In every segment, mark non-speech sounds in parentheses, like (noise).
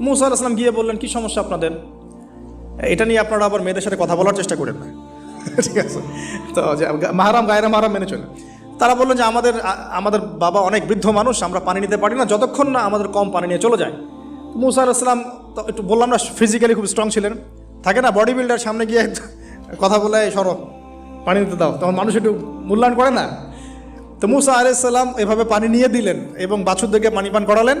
মুসা আলাহিসাম গিয়ে বললেন কি সমস্যা আপনাদের? এটা নিয়ে আপনারা আবার মেয়েদের সাথে কথা বলার চেষ্টা করেন না। (laughs) ঠিক আছে। তো যে মাহারাম গায়রা মাহারাম মেনে চলে তারা বললেন যে আমাদের আমাদের বাবা অনেক বৃদ্ধ মানুষ আমরা পানি নিতে পারি না যতক্ষণ না আমাদের কম পানি নিয়ে চলে যায়। মুসা আলাহিসাম তো একটু বললাম না ফিজিক্যালি খুব স্ট্রং ছিলেন। থাকে না বডি বিল্ডার সামনে গিয়ে কথা বলে "এই সরো পানি নিতে দাও। তখন মানুষ একটু মূল্যায়ন করে না। তো মুসা আলাইসাল্লাম এভাবে পানি নিয়ে দিলেন এবং বাছুরদেরকে পানি পান করালেন।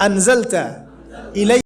আনজালতা ইলাই